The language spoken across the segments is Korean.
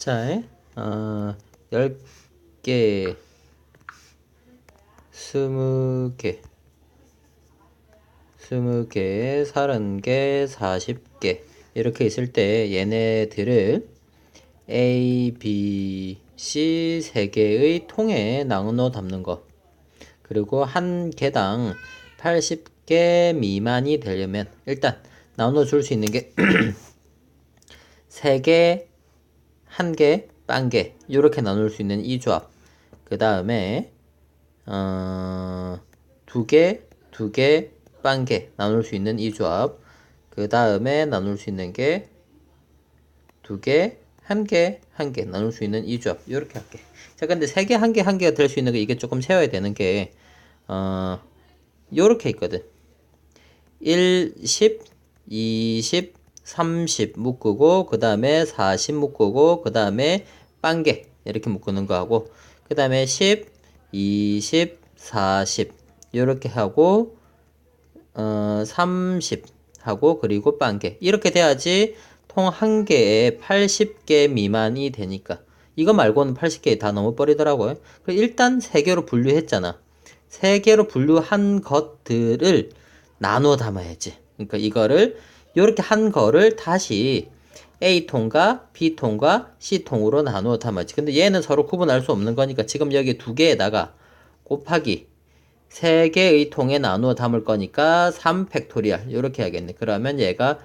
자, 어, 10개, 20개, 20개, 30개, 40개. 이렇게 있을 때 얘네들을 A, B, C 세 개의 통에 나눠 담는 거. 그리고 한 개당 80개 미만이 되려면 일단 나눠 줄 수 있는 게 3개, 1개, 빵개 이렇게 나눌 수 있는 이 조합. 그 다음에 어, 2개, 2개, 빵개 나눌 수 있는 이 조합. 그 다음에 나눌 수 있는 게 2개, 1개, 1개 나눌 수 있는 이 조합. 이렇게 할게. 자, 근데 3개, 1개, 1개가 될 수 있는 게 이게 조금 세워야 되는 게 어, 요렇게 있거든. 1, 10, 20, 30 묶고 그 다음에 40 묶고 그 다음에 빵개 이렇게 묶는 거 하고 그 다음에 10, 20, 40 이렇게 하고 어, 30 하고 그리고 빵개 이렇게 돼야지 통 한 개에 80개 미만이 되니까 이거 말고는 80개 다 넘어버리더라고요. 그래서 일단 세 개로 분류했잖아. 세 개로 분류한 것들을 나눠 담아야지. 그러니까 이거를 이렇게 한 거를 다시 A통과 B통과 C통으로 나누어 담아야지. 근데 얘는 서로 구분할 수 없는 거니까 지금 여기 두 개에다가 곱하기 세 개의 통에 나누어 담을 거니까 3 팩토리얼 이렇게 하겠네. 그러면 얘가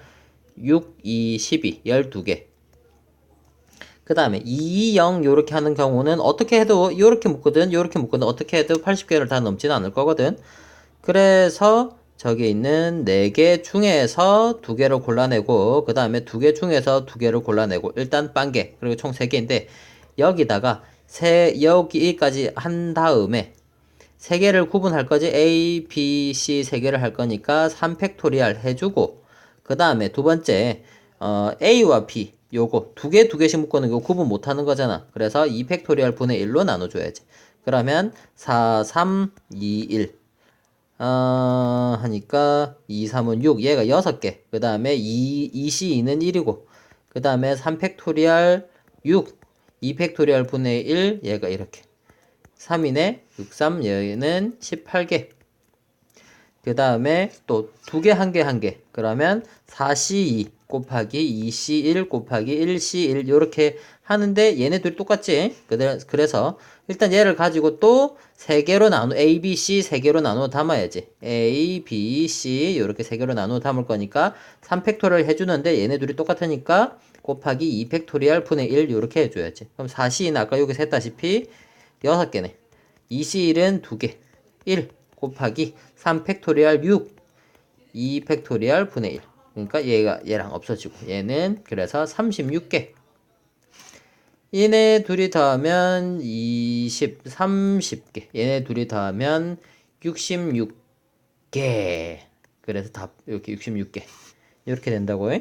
6, 2, 12, 12개. 그 다음에 2, 0 요렇게 하는 경우는 어떻게 해도 요렇게 묶거든 요렇게 묶거든 어떻게 해도 80개를 다 넘지는 않을 거거든 그래서 저기 있는 4개 중에서 2개를 골라내고 그 다음에 2개 중에서 2개를 골라내고 일단 빵개 그리고 총 3개인데 여기다가 세 여기까지 한 다음에 3개를 구분할 거지 A, B, C 3개를 할 거니까 3팩토리얼 해주고 그 다음에 두 번째 어, A와 B 요거 두 개 두 개씩 묶어는 거 구분 못 하는 거잖아. 그래서 2팩토리얼 분의 1로 나눠줘야지. 그러면 4, 3, 2, 1. 어, 하니까 2, 3은 6. 얘가 6개. 그 다음에 2, 2C2는 1이고. 그 다음에 3 팩토리얼 6. 2 팩토리얼 분의 1. 얘가 이렇게. 3이네. 6, 3. 얘는 18개. 그 다음에 또두 개, 한 개, 한 개. 그러면 4C2 곱하기 2C1 곱하기 1C1 이렇게 하는데 얘네들이 똑같지? 그래서 일단 얘를 가지고 또 세 개로 나누 A, B, C 세 개로 나누어 담아야지. A, B, C 이렇게 세 개로 나누어 담을 거니까 3팩토리얼 해주는데 얘네들이 똑같으니까 곱하기 2팩토리얼 분의 1 이렇게 해줘야지. 그럼 4C는 아까 여기서 했다시피 6개네. 2C1은 2개. 1 곱하기 3팩토리얼 6 2팩토리얼 분의 1 그러니까 얘가 얘랑 없어지고 얘는 그래서 36개. 얘네 둘이 더하면 20 30개. 얘네 둘이 더하면 66개. 그래서 답 이렇게 66개. 이렇게 된다고요